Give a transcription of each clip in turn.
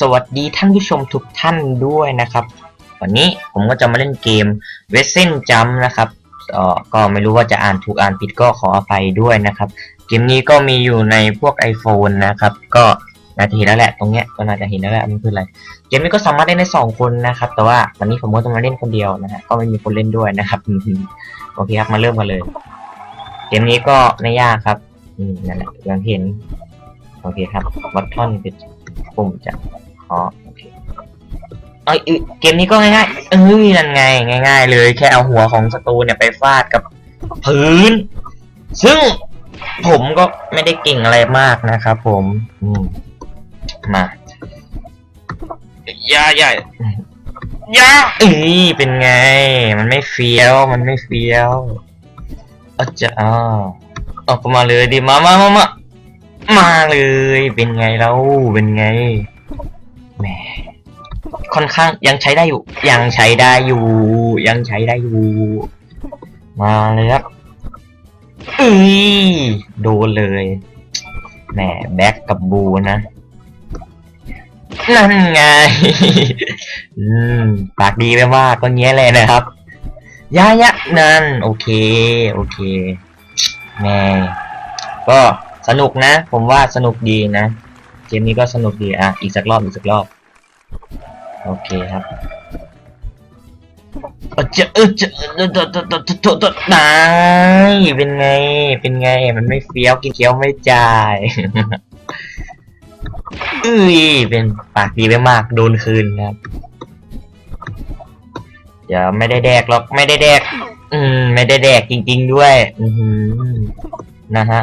สวัสดีท่านผู้ชมทุกท่านด้วยนะครับ วันนี้ผมก็จะมาเล่นเกม v e s s e n Jump นะครับเอ่อก็ไม่รู้ว่าจะอ่านถูกอ่านผิดก็ขออภัยด้วยนะครับ เกมนี้ก็มีอยู่ในพวก iPhone นะครับ ก็น่าจะเห็นแล้วแหละตรงเนี้ยก็น่าจะเห็นแล้วแหละมันคืออะไร เกมนี้ก็สามารถเล่นได้สองคนนะครับ แต่ว่าวันนี้ผมก็จะมาเล่นคนเดียวนะฮะก็ไม่มีคนเล่นด้วยนะครับโอเคครับมาเริ่มกันเลย เกมนี้ก็ไม่ยากครับนั่นแหละอย่างที่เห็นโอเคครับบัตทอนเป็น ปุ่มจะอ๋อโอเคเอ้ยเกมนี้ก็ง่ายๆเอ้ยนั่นไงง่าย ๆ เลยแค่เอาหัวของศัตรูเนี่ยไปฟาดกับพื้น ซึ่งผมก็ไม่ได้เก่งอะไรมากนะครับผมอืมมาย่าอย่ย่าเอ้ยเป็นไง มันไม่เฟี้ยว มันไม่เฟี้ยวเอจะอ๋อออกมาเลยดิมามามามา มาเลย เป็นไงแล้วเป็นไงแหมค่อนข้างยังใช้ได้อยู่ ยังใช้ได้อยู่ ยังใช้ได้อยู่ มาเลยครับอือโดนเลยแหมแบ็กกับบูนะนั่นไง อืม ปากดีไปมากก็เงี้ยเลยนะครับยะยะนั่น โอเค โอเคแหมก็ สนุกนะ ผมว่าสนุกดีนะ เกมนี้ก็สนุกดีอะ อีกสักรอบอีกสักรอบ โอเคครับเออเออจะเออจะจะจะจะจะจะนายเป็นไง เป็นไง มันไม่เฟี้ยว กินเคี้ยวไม่จ่ายอุ้ย เป็นปากดีไปมาก โดนคืนครับ เดี๋ยวไม่ได้แดกหรอก ไม่ได้แดก อืม ไม่ได้แดกจริง ๆ ด้วย อือนะฮะ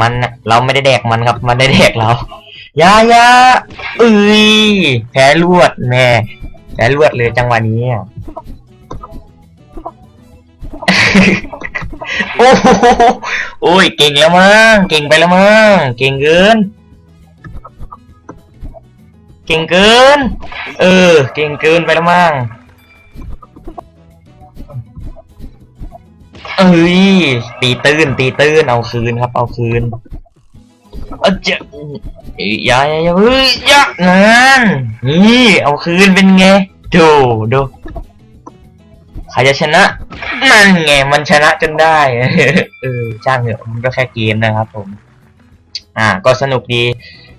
มันเราไม่ได้แดกมันครับ มันได้แดกเรายายาเอ้ยแพ้ลวดแม่แพ้ลวดเลยจังหวะนี้อะโอ้โหโอ้ยเก่งแล้วมั้งเก่งไปแล้วมั้งเก่งเกิน เก่งเกิน เออ เก่งเกินไปแล้วมั้ง เอ้ยตีตื้นตีตื้นเอาคืนครับ เอาคืนเออจะเอ้ยอย่าอย่าอย่าเฮ้ยอย่านั่นนี่เอาคืนเป็นไงดูดูใครจะชนะนั่นไงมันชนะจนได้เออจ้างเถอะมันก็แค่เกมนะครับ ผม อ่า ก็สนุกดี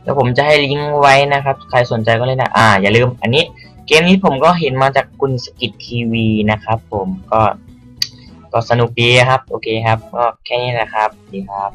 แล้วผมจะให้ลิงก์ไว้นะครับ ใครสนใจก็เล่นนะอ่า อย่าลืม อันนี้ เกมนี้ผมก็เห็นมาจากคุณสกิททีวีนะครับ ผมก็ ก็สนุกดีครับ โอเคครับ ก็แค่นี้แหละครับ ดีครับ